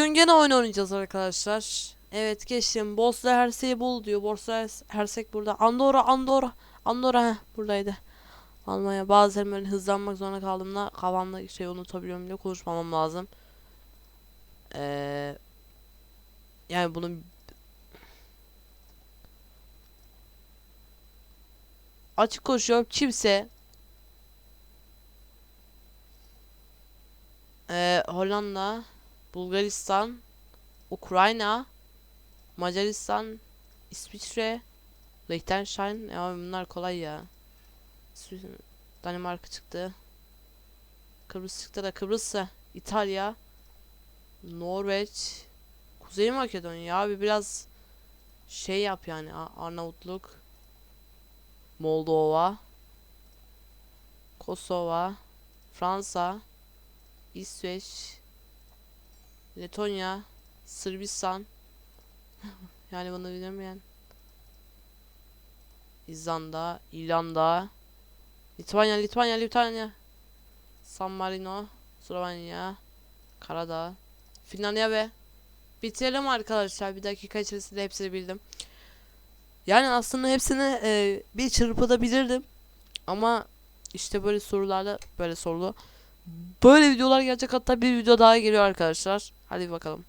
Bugün gene oyun oynayacağız arkadaşlar. Evet geçtim. Bosna Hersey'i bul diyor. Bosna Hersek burada. Andorra, Andorra. Andorra heh, buradaydı. Almanya. Bazen böyle hızlanmak zorunda kaldığımda kafamda şey unutabiliyorum diye konuşmamam lazım. Ee, yani bunun açık konuşuyorum. Kimse ee, Hollanda Bulgaristan, Ukrayna, Macaristan, İsviçre, Liechtenstein. Ya bunlar kolay ya. Danimarka çıktı. Kıbrıs çıktı da Kıbrıs'sa İtalya, Norveç, Kuzey Makedonya abi biraz şey yap yani Arnavutluk, Moldova, Kosova, Fransa, İsveç, Letonya, Sırbistan. yani bunu bilemeyen. İzlanda, İrlanda, Litvanya, Litvanya, Litvanya. San Marino, Slovenya, Karadağ, Finlandiya ve bitirelim arkadaşlar. Bir dakika içerisinde hepsini bildim. Yani aslında hepsini e, bir çırpıda bilirdim. Ama işte böyle sorularla böyle sorulu. Böyle videolar gelecek hatta bir video daha geliyor arkadaşlar. Hadi bakalım.